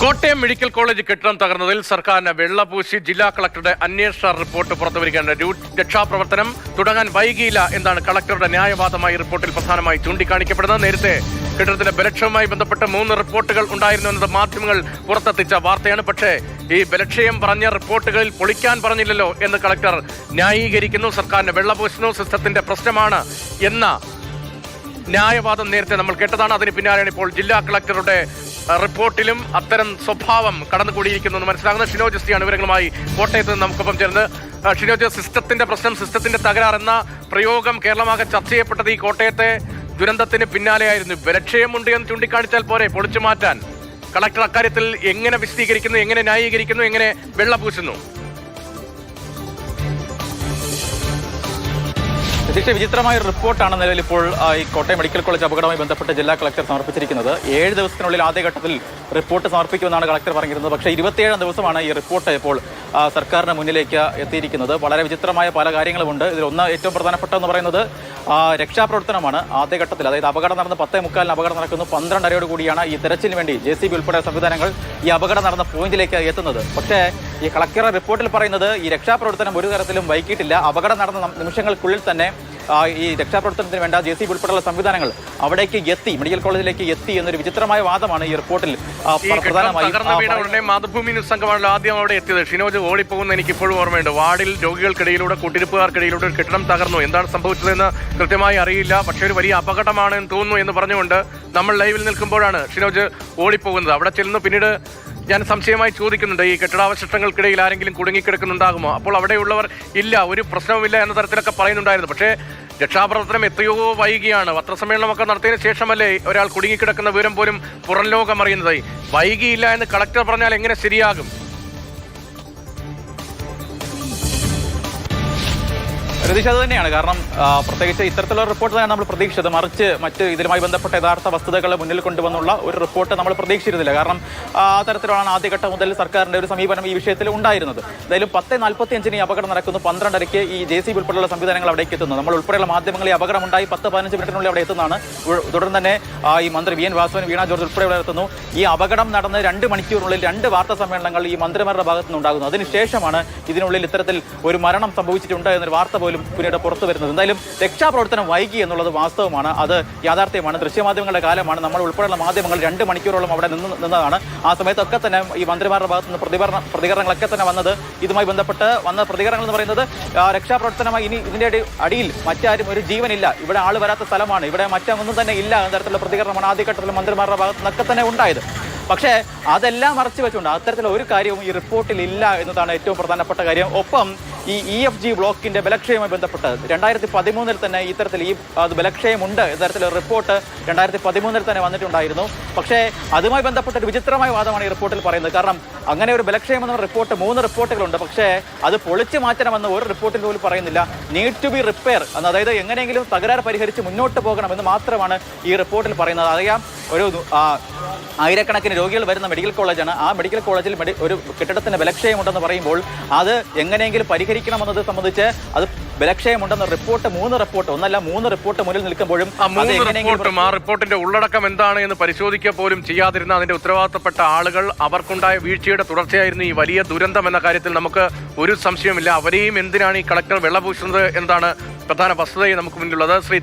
Kottayam medical college കെട്ടിടം തകർന്നതിൽ സർക്കാരിന് വെള്ളപൂശി ജില്ലാ കളക്ടറുടെ അന്വേഷണ റിപ്പോർട്ട് പുറത്തുവരികയാണ്. രൂ- രക്ഷാപ്രവർത്തനം തുടങ്ങാൻ വൈകിയില്ല എന്നാണ് കളക്ടറുടെ ന്യായവാദമായി റിപ്പോർട്ടിൽ പ്രധാനമായി ചൂണ്ടിക്കാണിക്കപ്പെടുന്നത്. നേരത്തെ കെട്ടിടത്തിന്റെ ബലക്ഷയവുമായി ബന്ധപ്പെട്ട് മൂന്ന് റിപ്പോർട്ടുകൾ ഉണ്ടായിരുന്നു എന്നത് മാധ്യമങ്ങൾ പുറത്തെത്തിച്ച വാർത്തയാണ്. പക്ഷേ ഈ ബലക്ഷയം പറഞ്ഞ റിപ്പോർട്ടുകളിൽ പൊളിക്കാൻ പറഞ്ഞില്ലല്ലോ എന്ന് കളക്ടർ ന്യായീകരിക്കുന്നു. സർക്കാരിന്റെ വെള്ളപൂശനോ സിസ്റ്റത്തിന്റെ പ്രശ്നമാണ് എന്ന ന്യായവാദം നേരത്തെ നമ്മൾ കേട്ടതാണ്. അതിന് പിന്നാലെയാണ് ഇപ്പോൾ ജില്ലാ കളക്ടറുടെ റിപ്പോർട്ടിലും അത്തരം സ്വഭാവം കടന്നുകൂടിയിരിക്കുന്നു എന്ന് മനസ്സിലാകുന്നത് ഷിനോജ് എസ്റ്റിയാണ് വിവരങ്ങളുമായി കോട്ടയത്ത് നിന്ന് നമുക്കൊപ്പം ചേർന്ന് ഷിനോ ജോസ് സിസ്റ്റത്തിന്റെ പ്രശ്നം സിസ്റ്റത്തിന്റെ തകരാറെന്ന പ്രയോഗം കേരളമാകെ ചർച്ച ചെയ്യപ്പെട്ടത് ഈ കോട്ടയത്തെ ദുരന്തത്തിന് പിന്നാലെയായിരുന്നു. ബലക്ഷയമുണ്ട് എന്ന് ചൂണ്ടിക്കാണിച്ചാൽ പോരെ പൊളിച്ചു മാറ്റാൻ. കളക്ടർ അക്കാര്യത്തിൽ എങ്ങനെ വിശദീകരിക്കുന്നു എങ്ങനെ ന്യായീകരിക്കുന്നു എങ്ങനെ വെള്ളപൂശുന്നു രതീഷ് വിചിത്രമായ ഒരു റിപ്പോർട്ടാണ് നിലവിൽ ഇപ്പോൾ ഈ കോട്ടയം മെഡിക്കൽ കോളേജ് അപകടവുമായി ബന്ധപ്പെട്ട് ജില്ലാ കളക്ടർ സമർപ്പിച്ചിരിക്കുന്നത്. ഏഴ് ദിവസത്തിനുള്ളിൽ ആദ്യഘട്ടത്തിൽ റിപ്പോർട്ട് സമർപ്പിക്കുമെന്നാണ് കളക്ടർ പറഞ്ഞിരുന്നത്. പക്ഷേ ഇരുപത്തിയേഴാം ദിവസമാണ് ഈ റിപ്പോർട്ട് ഇപ്പോൾ സർക്കാരിന് മുന്നിലേക്ക് എത്തിയിരിക്കുന്നത്. വളരെ വിചിത്രമായ പല കാര്യങ്ങളുമുണ്ട്. ഇതിലൊന്ന് ഏറ്റവും പ്രധാനപ്പെട്ടതെന്ന് പറയുന്നത് രക്ഷാപ്രവർത്തനമാണ് ആദ്യഘട്ടത്തിൽ. അതായത് അപകടം നടന്ന് പത്തേ മുക്കാലിന് അപകടം നടക്കുന്നു. പന്ത്രണ്ടരയോട് കൂടിയാണ് ഈ തെരച്ചിലിന് വേണ്ടി ജെ സി ബി ഉൾപ്പെടെ സംവിധാനങ്ങൾ ഈ അപകടം നടന്ന പോയിന്റിലേക്ക് എത്തുന്നത്. പക്ഷേ ഈ കളക്ടറുടെ റിപ്പോർട്ടിൽ പറയുന്നത് ഈ രക്ഷാപ്രവർത്തനം ഒരു തരത്തിലും വൈകിട്ടില്ല. അപകടം നടന്ന നിമിഷങ്ങൾക്കുള്ളിൽ തന്നെ ഈ രക്ഷാപ്രവർത്തനത്തിന് വേണ്ട ജെ സി ബി ഉൾപ്പെടെയുള്ള സംവിധാനങ്ങൾ അവിടേക്ക് എത്തി മെഡിക്കൽ കോളേജിലേക്ക് എത്തി എന്നൊരു വിചിത്രമായ വാദമാണ് ഈ റിപ്പോർട്ടിൽ പ്രധാനമായും മാതൃഭൂമി ന്യൂസ് സംഘമാണല്ലോ ആദ്യം അവിടെ എത്തിയത്. ഷിനോജ് ഓടിപ്പോകുന്ന എനിക്ക് ഇപ്പോഴും ഓർമ്മയുണ്ട്. വാർഡിൽ രോഗികൾക്കിടയിലൂടെ കൂട്ടിരിപ്പുകാർക്കിടയിലൂടെ ഒരു കെട്ടിടം തകർന്നു. എന്താണ് സംഭവിച്ചതെന്ന് കൃത്യമായി അറിയില്ല. പക്ഷേ ഒരു വലിയ അപകടമാണ് എന്ന് തോന്നുന്നു എന്ന് പറഞ്ഞുകൊണ്ട് നമ്മൾ ലൈവിൽ നിൽക്കുമ്പോഴാണ് ഷിനോജ് ഓടിപ്പോകുന്നത്. അവിടെ ചെല്ലുന്നു പിന്നീട് ഞാൻ സംശയമായി ചോദിക്കുന്നുണ്ട് ഈ കെട്ടിടാവശിഷ്ടങ്ങൾക്കിടയിൽ ആരെങ്കിലും കുടുങ്ങിക്കിടക്കുന്നുണ്ടാകുമോ? അപ്പോൾ അവിടെയുള്ളവർ ഇല്ല ഒരു പ്രശ്നവുമില്ല എന്ന തരത്തിലൊക്കെ പറയുന്നുണ്ടായിരുന്നു. പക്ഷേ രക്ഷാപ്രവർത്തനം എത്രയോ വൈകിയാണ്. പത്രസമ്മേളനമൊക്കെ നടത്തിയതിന് ശേഷമല്ലേ ഒരാൾ കുടുങ്ങിക്കിടക്കുന്ന വിവരം പോലും പുറം ലോകം അറിയുന്നതായി. വൈകിയില്ല എന്ന് കളക്ടർ പറഞ്ഞാൽ എങ്ങനെ ശരിയാകും? രതീഷ് അത് തന്നെയാണ്. കാരണം പ്രത്യേകിച്ച് ഇത്തരത്തിലുള്ള റിപ്പോർട്ട് തന്നെ നമ്മൾ പ്രതീക്ഷിച്ചത്. മറിച്ച് മറ്റ് ഇതിലുമായി ബന്ധപ്പെട്ട യഥാർത്ഥ വസ്തുതകൾ മുന്നിൽ കൊണ്ടുവന്നുള്ള ഒരു റിപ്പോർട്ട് നമ്മൾ പ്രതീക്ഷിച്ചിരുന്നില്ല. കാരണം ആ തരത്തിലാണ് ആദ്യഘട്ടം മുതൽ സർക്കാരിന്റെ ഒരു സമീപനം ഈ വിഷയത്തിൽ ഉണ്ടായിരുന്നത്. എന്തായാലും പത്ത് നാൽപ്പത്തി അഞ്ചിന് ഈ അപകടം നടക്കുന്നു. പന്ത്രണ്ടരയ്ക്ക് ഈ ജെ സി ബി ഉൾപ്പെടെയുള്ള സംവിധാനങ്ങൾ അവിടേക്ക് എത്തുന്നു. നമ്മൾ ഉൾപ്പെടെയുള്ള മാധ്യമങ്ങൾ ഈ അപകടം ഉണ്ടായി പത്ത് പതിനഞ്ച് മിനിറ്റിനുള്ളിൽ അവിടെ എത്തുന്നതാണ്. തുടർന്ന് തന്നെ ഈ മന്ത്രി V. N. Vasavan Veena George ഉൾപ്പെടെ ഇവിടെ എത്തുന്നു. ഈ അപകടം നടന്ന് രണ്ട് മണിക്കൂറിനുള്ളിൽ രണ്ട് വാർത്താ സമ്മേളനങ്ങൾ ഈ മന്ത്രിമാരുടെ ഭാഗത്തുനിന്ന് ഉണ്ടാകുന്നു അതിനുശേഷമാണ് ഇതിനുള്ളിൽ ഇത്തരത്തിൽ ഒരു മരണം സംഭവിച്ചിട്ടുണ്ട് എന്നൊരു വാർത്ത പോലും പിന്നീട് പുറത്തു വരുന്നത്. എന്തായാലും രക്ഷാപ്രവർത്തനം വൈകി എന്നുള്ളത് വാസ്തവമാണ്. അത് യാഥാർത്ഥ്യമാണ്. ദൃശ്യമാധ്യമങ്ങളുടെ കാലമാണ്. നമ്മൾ ഉൾപ്പെടെയുള്ള മാധ്യമങ്ങൾ രണ്ട് മണിക്കൂറോളം അവിടെ നിന്ന് നിന്നതാണ്. ആ സമയത്തൊക്കെ തന്നെ ഈ മന്ത്രിമാരുടെ ഭാഗത്ത് നിന്ന് പ്രതികരണ പ്രതികരണങ്ങളൊക്കെ തന്നെ വന്നത് ഇതുമായി ബന്ധപ്പെട്ട് വന്ന പ്രതികരണങ്ങൾ എന്ന് പറയുന്നത് രക്ഷാപ്രവർത്തനമായി ഇനി ഇതിന്റെ അടിയിൽ മറ്റാരും ഒരു ജീവനില്ല. ഇവിടെ ആൾ വരാത്ത സ്ഥലമാണ്. ഇവിടെ മറ്റൊന്നും തന്നെ ഇല്ല എന്ന തരത്തിലുള്ള പ്രതികരണമാണ് ആദ്യഘട്ടത്തിൽ മന്ത്രിമാരുടെ ഭാഗത്ത് നിന്നൊക്കെ തന്നെ ഉണ്ടായത്. പക്ഷേ അതെല്ലാം മറച്ചു വെച്ചുകൊണ്ട് അത്തരത്തിലുള്ള ഒരു കാര്യവും ഈ റിപ്പോർട്ടിൽ ഇല്ല എന്നതാണ് ഏറ്റവും പ്രധാനപ്പെട്ട കാര്യം. ഒപ്പം ഈ ഇ എഫ് ജി ബ്ലോക്കിന്റെ ബലക്ഷയവുമായി ബന്ധപ്പെട്ട് രണ്ടായിരത്തി പതിമൂന്നിൽ തന്നെ ഇത്തരത്തിൽ ഈ ബലക്ഷയമുണ്ട് ഇത്തരത്തിൽ റിപ്പോർട്ട് രണ്ടായിരത്തി പതിമൂന്നിൽ തന്നെ വന്നിട്ടുണ്ടായിരുന്നു. പക്ഷേ അതുമായി ബന്ധപ്പെട്ട ഒരു വിചിത്രമായ വാദമാണ് ഈ റിപ്പോർട്ടിൽ പറയുന്നത്. കാരണം അങ്ങനെ ഒരു ബലക്ഷയം എന്ന റിപ്പോർട്ട് മൂന്ന് റിപ്പോർട്ടുകളുണ്ട്. പക്ഷേ അത് പൊളിച്ചു മാറ്റണമെന്ന് ഒരു റിപ്പോർട്ടിൽ പോലും പറയുന്നില്ല. നീഡ് ടു ബി റിപ്പയർ അതായത് എങ്ങനെയെങ്കിലും തകരാറ് പരിഹരിച്ച് മുന്നോട്ട് പോകണമെന്ന് മാത്രമാണ് ഈ റിപ്പോർട്ടിൽ പറയുന്നത്. അറിയാം ഒരു ആയിരക്കണക്കിന് രോഗികൾ വരുന്ന മെഡിക്കൽ കോളേജാണ്. ആ മെഡിക്കൽ കോളേജിൽ മെഡി ഒരു കെട്ടിടത്തിന് ബലക്ഷയമുണ്ടെന്ന് പറയുമ്പോൾ അത് എങ്ങനെയെങ്കിലും പരിഹരിക്കണമെന്നത് സംബന്ധിച്ച് അത് ബലക്ഷയമുണ്ടെന്ന റിപ്പോർട്ട് മൂന്ന് റിപ്പോർട്ട് ഒന്നല്ല മൂന്ന് റിപ്പോർട്ട് മുന്നിൽ നിൽക്കുമ്പോഴും റിപ്പോർട്ടും ആ റിപ്പോർട്ടിന്റെ ഉള്ളടക്കം എന്താണ് എന്ന് പരിശോധിക്കുക പോലും ചെയ്യാതിരുന്ന അതിന്റെ ഉത്തരവാദിത്തപ്പെട്ട ആളുകൾ അവർക്കുണ്ടായ വീഴ്ചയുടെ തുടർച്ചയായിരുന്നു ഈ വലിയ ദുരന്തം എന്ന കാര്യത്തിൽ നമുക്ക് ഒരു സംശയമില്ല അവരെയും എന്തിനാണ് ഈ കളക്ടർ വെള്ളപൂശുന്നത്? എന്താണ് പ്രധാന വസ്തുതയെ നമുക്ക് മുന്നിലുള്ളത്? ശ്രീ